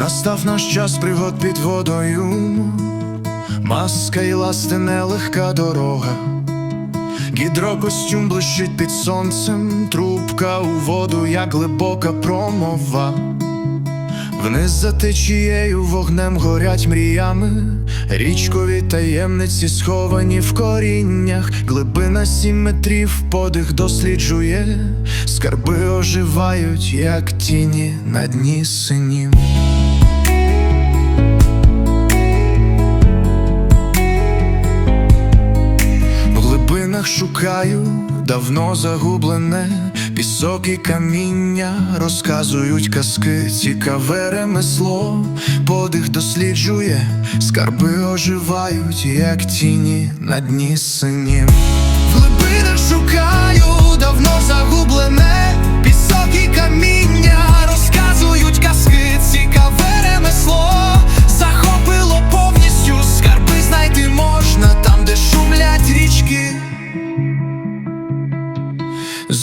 Настав наш час пригод під водою, маска і ласти нелегка дорога. Гідрокостюм блищить під сонцем, трубка у воду, як глибока промова. Вниз за течією вогнем горять мріями, річкові таємниці сховані в коріннях, глибина сім метрів подих досліджує, скарби оживають, як тіні на дні синів. Шукаю давно загублене, пісок і каміння розказують казки, цікаве ремесло, подих досліджує, скарби оживають, як тіні на дні синів. Глибина глибинах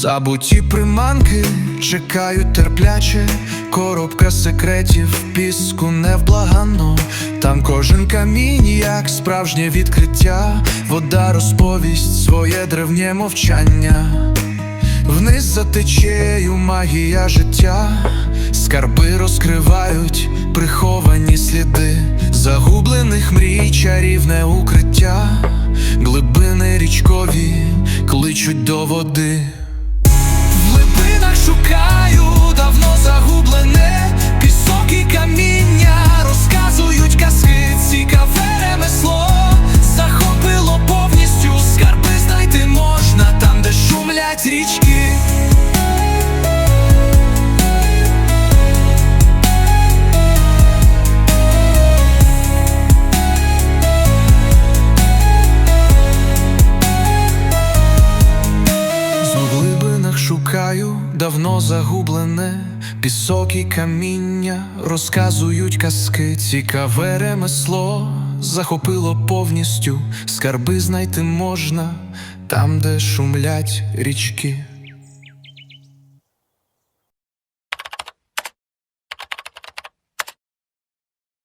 Забуті приманки чекають терпляче, коробка секретів в піску невблаганно. Там кожен камінь, як справжнє відкриття, вода розповість своє древнє мовчання. Вниз за течею магія життя, скарби розкривають приховані сліди, загублених мрій, чарівне укриття, глибини річкові кличуть до води. Давно загублене, пісок і каміння розказують казки, цікаве ремесло, захопило повністю, скарби знайти можна там, де шумлять річки. Шукаю давно загублене, пісок і каміння розказують казки, цікаве ремесло захопило повністю, скарби знайти можна там, де шумлять річки.